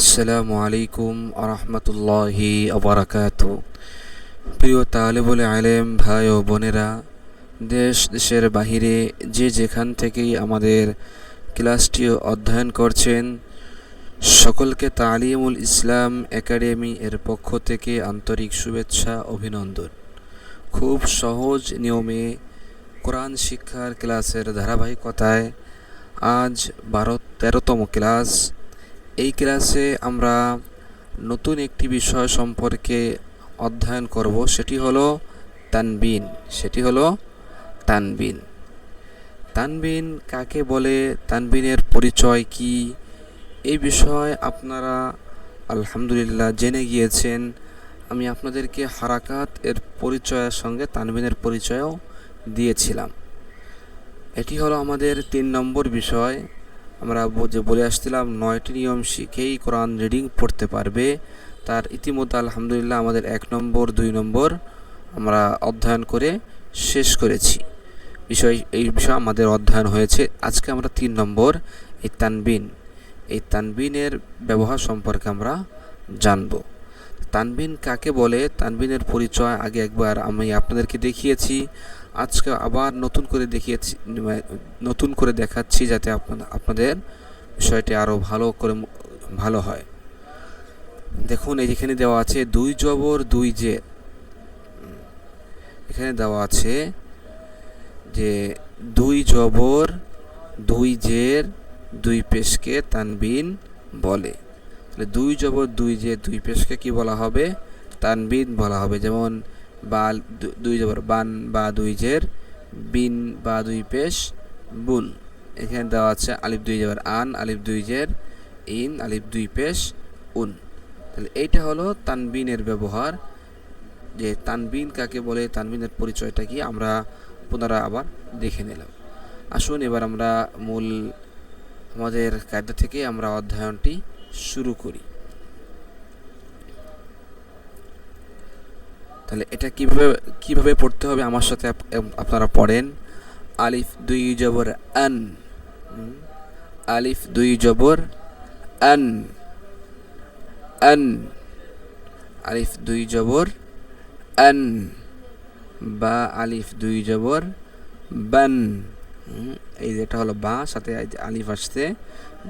আসসালামু আলাইকুম আরহামতুল্লাহি আবরাকাত প্রিয় তালেবুল আলেম ভাই ও বোনেরা, দেশ দেশের বাহিরে যে যেখান থেকেই আমাদের ক্লাসটি অধ্যয়ন করছেন, সকলকে তালিমুল ইসলাম একাডেমি এর পক্ষ থেকে আন্তরিক শুভেচ্ছা, অভিনন্দন। খুব সহজ নিয়মে কোরআন শিক্ষার ক্লাসের ধারাবাহিকতায় আজ বারো তেরোতম ক্লাস এই ক্লাসে আমরা নতুন একটি বিষয় সম্পর্কে অধ্যয়ন করব, সেটি হলো তানবিন। সেটি হলো তানবিন। তানবিন কাকে বলে? তানবিনের পরিচয় কি? এই বিষয় আপনারা আলহামদুলিল্লাহ জেনে গিয়েছেন। আমি আপনাদেরকে হারাকাত এর পরিচয়ের সঙ্গে তানবিনের পরিচয়ও দিয়েছিলাম। এটি হলো আমাদের তিন নম্বর বিষয়। আমরা যে বলে আসছিলাম, নয়টি নিয়ম শিখেই কোরআন রিডিং পড়তে পারবে। তার ইতিমধ্যে আলহামদুলিল্লাহ আমাদের এক নম্বর, দুই নম্বর আমরা অধ্যয়ন করে শেষ করেছি। বিষয়, এই বিষয় আমাদের অধ্যয়ন হয়েছে। আজকে আমরা তিন নম্বর, এই তানবিন। এই তানবিনের ব্যবহার সম্পর্কে আমরা জানব। তানবিন কাকে বলে? তানবিনের পরিচয় আগে একবার আমি আপনাদেরকে দেখিয়েছি। আজকে আবার নতুন করে দেখিয়েছি, নতুন করে দেখাচ্ছি যাতে আপনাদের বিষয়টি আরও ভালো করে ভালো হয়। দেখুন, এই যেখানে দেওয়া আছে দুই জবর, দুই যে এখানে দেওয়া আছে যে দুই জবর, দুই জের, দুই পেশকে তানবিন বলে। তাহলে দুই জবর, দুই যে দুই পেশকে কি বলা হবে? তানবিন বলা হবে। যেমন বা দুই জবর, বান বা দুই জের, বিন বা দুই পেশ, বুন। এখানে দেওয়া আছে আলিফ দুই জবর আন, আলিফ দুই জের, ইন, আলিফ দুই পেশ, উন। তাহলে এইটা হলো তানবিনের ব্যবহার। যে তানবিন কাকে বলে, তানবিনের পরিচয়টা কি আমরা পুনরায় আবার দেখে নিলাম। আসুন এবার আমরা মূল আমাদের কায়দা থেকে আমরা অধ্যয়নটি শুরু করি। তাহলে এটা কীভাবে কীভাবে পড়তে হবে আমার সাথে আপনারা পড়েন? আলিফ দুই জবর আন। আলিফ দুই জবর আন। আন। আলিফ দুই জবর আন। বা আলিফ দুই জবর বান। এই যেটা হলো বা, সাথে আলিফ আসতে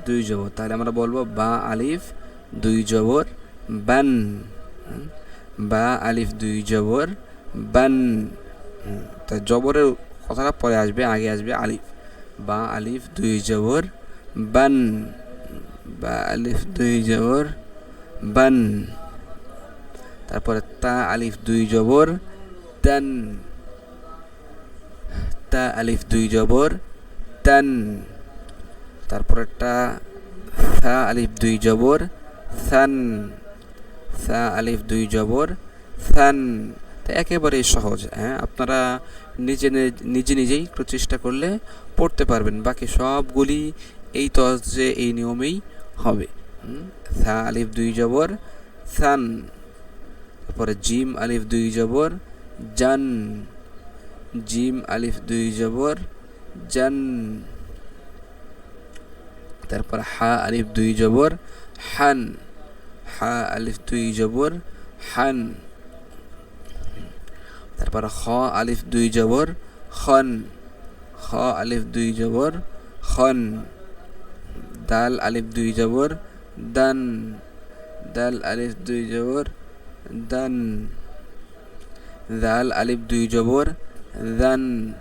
দুই জবর। তাহলে আমরা বলব বা আলিফ দুই জবর বান। বা আলিফ দুই জবর, বান, তা জবরের কথাটা পরে আসবে, আগে আসবে আলিফ। বা আলিফ দুই জবর, বান, বা আলিফ দুই জবর, বান। তারপরে তা আলিফ দুই জবর, তান। তা আলিফ দুই জবর, তান। তারপরেরটা থা আলিফ দুই জবর সান সা, আলিফ, দুই, জবর। সান, তা একেবারেই সহজ হ্যাঁ? আপনারা নিজে নিজে নিজেই একটু চেষ্টা করলে পড়তে পারবেন। বাকি সবগুলি এই তসে এই নিয়মেই হবে। সা, আলিফ, দুই, জবর। সান, তারপরে জিম, আলিফ, দুই, জবর। জান, জিম, আলিফ, দুই, জবর। জান, তারপর হা, আলিফ, দুই, জবর। হান হা, আলিফ, দুই, জবর, হান। তারপর খ, আলিফ, দুই, জবর, খন। খ, আলিফ, দুই, জবর, খন। দাল, আলিফ, দুই, জবর, দান। দাল, আলিফ, দুই, জবর, দান। দাল, আলিফ, দুই, জবর, দান।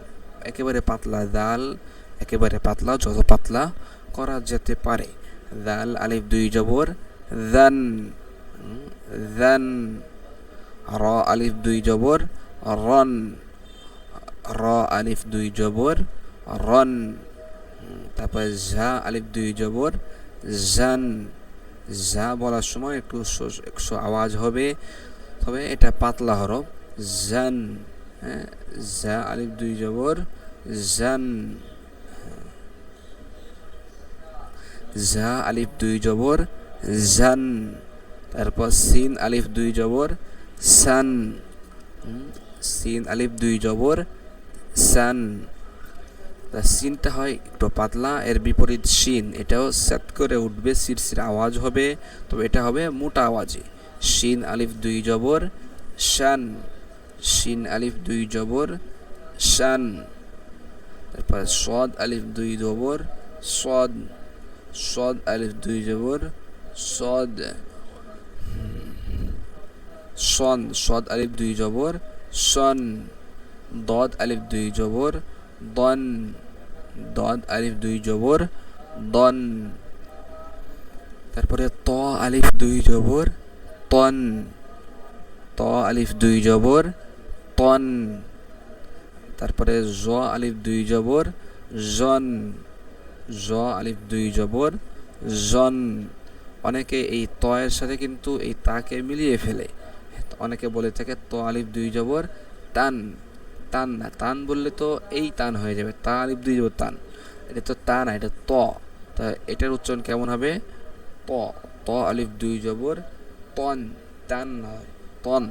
একেবারে পাতলা, দাল একেবারে পাতলা, যত পাতলা করা যেতে পারে। দাল, আলিফ, দুই, জবর দান দান র আলিফ দুই জবর রন র আলিফ দুই জবর রন তারপর ঝা আলিফ দুই জবর জান ঝা বলার সময় একটু একশো আওয়াজ হবে, তবে এটা পাতলা হরফ জান জা আলিফ দুই, জবর জান জা আলিফ দুই, জবর জান তারপর সিন আলিফ দুই জবর সান সিন আলিফ দুই জবর সান সিনটা হয় একটু পাতলা, এর বিপরীত শিন এটাও সেট করে উঠবে, সিরসির আওয়াজ হবে, তবে এটা হবে মোটা আওয়াজে। শিন আলিফ দুই জবর শান শিন আলিফ দুই জবর শান তারপর সদ আলিফ দুই জবর, সদ সদ আলিফ দুই জবর সদ, সন, সদ আলিফ দুই জবর, সন, দদ আলিফ দুই জবর, দন, দদ আলিফ দুই জবর, দন, তারপরে ত আলিফ দুই জবর, তন, ত আলিফ দুই জবর, তন, তারপরে জ আলিফ দুই জবর, জন, জ আলিফ দুই জবর, জন অনেকে এই তয়ের সাথে কিন্তু এই তাকে মিলিয়ে ফেলে। অনেকে বলে থাকে, ত আলিফ দুই জবর, তান তান না, তান বললে তো এই টান হয়ে যাবে, তা আলিফ দুই জবর, তান। এটা তো তা না, এটা ত। তা এটার উচ্চারণ কেমন হবে? ত ত আলিফ দুই জবর, তন, তান না হয় তন।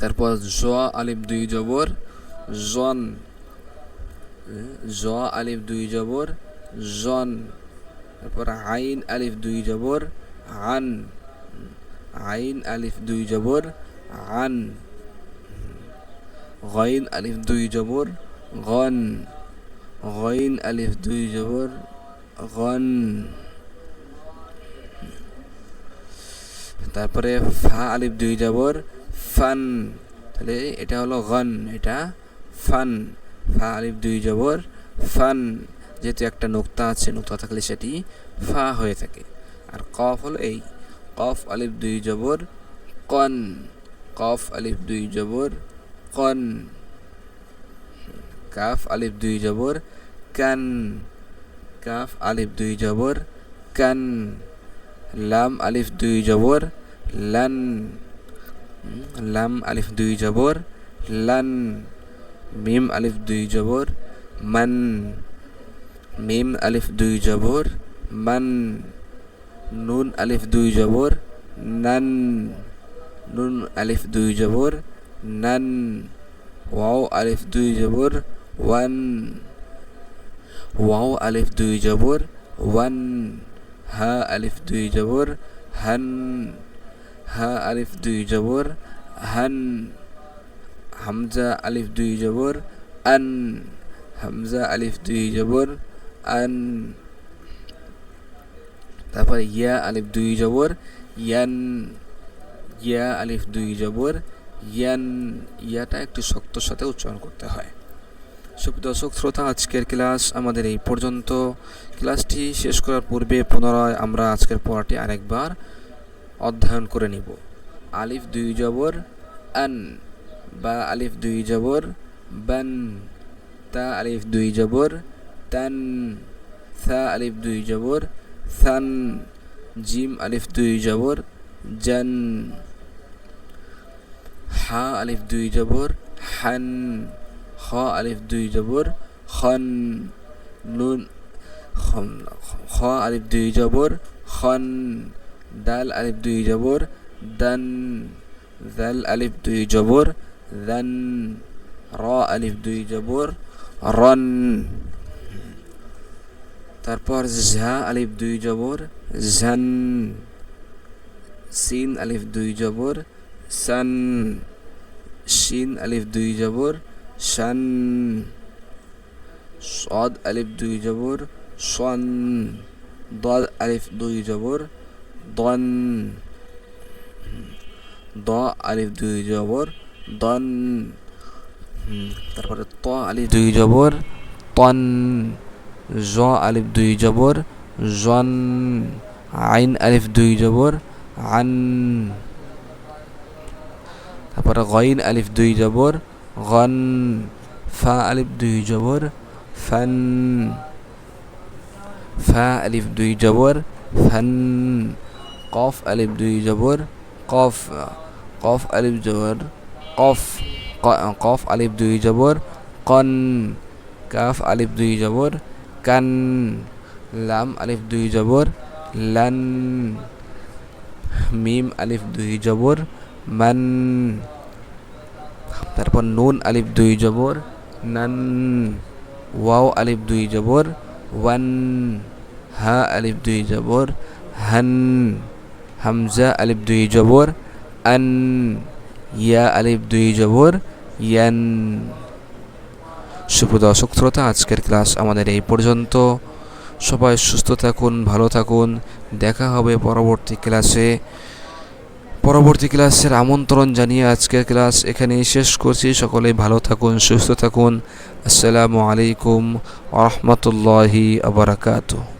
তারপর জ আলিফ দুই জবর, জন, জ আলিফ দুই জবর, জন। তারপর আইন, আলিফ, দুই জবর, আন, আইন, আলিফ, দুই জবর, আন, গইন, আলিফ, দুই জবর, গন, গইন, আলিফ, দুই জবর, গন, তারপরে ফা, আলিফ, দুই জবর, ফান, তাহলে এটা হলো গন, এটা ফান, ফা, আলিফ, দুই জবর, ফান যেহেতু একটা নোক্তা আছে, নোক্তা থাকলে সেটি ফা হয়ে থাকে। আর কফ হলো এই, কফ আলিফ দুই জবর কন, কফ আলিফ দুই জবর কন, কাফ আলিফ দুই জবর কান, কাফ আলিফ দুই জবর কান, লাম আলিফ দুই জবর লান, লাম আলিফ দুই জবর লান, মিম আলিফ দুই জবর মান মিম আলিফ দুই জবর, মান নুন আলিফ দুই জবর, নান নুন আলিফ দুই জবর, নান ওয়াও আলিফ দুই জবর, ওয়ান ওয়াও আলিফ দুই জবর, ওয়ান হা আলিফ দুই জবর, হান হা আলিফ দুই জবর, হান হামজা আলিফ দুই জবর, আন হামজা আলিফ দুই জবর আন, তারপর ইয়া আলিফ দুই জবর, ইয়ান, ইয়া আলিফ দুই জবর, ইয়ান, ইয়াটা একটু শক্তর সাথে উচ্চারণ করতে হয়। দর্শক, শ্রোতা, আজকের ক্লাস আমাদের এই পর্যন্ত। ক্লাসটি শেষ করার পূর্বে পুনরায় আমরা আজকের পড়াটি আরেকবার অধ্যয়ন করে নিব। আলিফ দুই জবর, আন, বা আলিফ দুই জবর, বান, তা আলিফ দুই জবর তান সা আলিফ দুই জবর, সান, জিম আলিফ দুই জবর, জান, হা আলিফ দুই জবর, হান খ আলিফ দুই জবর খন নুন খ আলিফ দুই জবর খন দাল আলিফ দুই জবর, দান, জাল আলিফ দুই জবর, দান, র আলিফ দুই জবর, রন তারপর ঝা, আলিফ দুই জবর, ঝান, সিন, আলিফ দুই জবর, সান, শিন, আলিফ দুই জবর, শান, সদ, আলিফ দুই জবর, সন, দদ, আলিফ দুই জবর, দন, দ, আলিফ দুই জবর, দন তারপরে ত, আলিফ দুই জবর, তন জ আলিফ দুই জবর, জন আইন আলিফ দুই জবর, আন তারপরে গইন আলিফ দুই জবর, গন ফা আলিফ দুই জবর, ফান ফা আলিফ দুই জবর, ফান কফ আলিফ দুই জবর, কফ কফ আলিফ জবর, কফ কফ আলিফ দুই জবর, কন কাফ আলিফ দুই জবর কান লাম আলিফ দুই জবর লান মিম আলিফ দুই জবর মান তারপর নুন আলিফ দুই জবর নান ওয়াও আলিফ দুই জবর ওয়ান হা আলিফ দুই জবর হান হামজা আলিফ দুই জবর আন ইয়া আলিফ দুই জবর ইয়ান সুপ্রদর্শক শ্রোতা, আজকের ক্লাস আমাদের এই পর্যন্ত। সবাই সুস্থ থাকুন, ভালো থাকুন। দেখা হবে পরবর্তী ক্লাসে। পরবর্তী ক্লাসের আমন্ত্রণ জানিয়ে আজকের ক্লাস এখানেই শেষ করছি। সকলে ভালো থাকুন, সুস্থ থাকুন। আসসালামু আলাইকুম আহমতুল্লাহি আবরাকাতুহ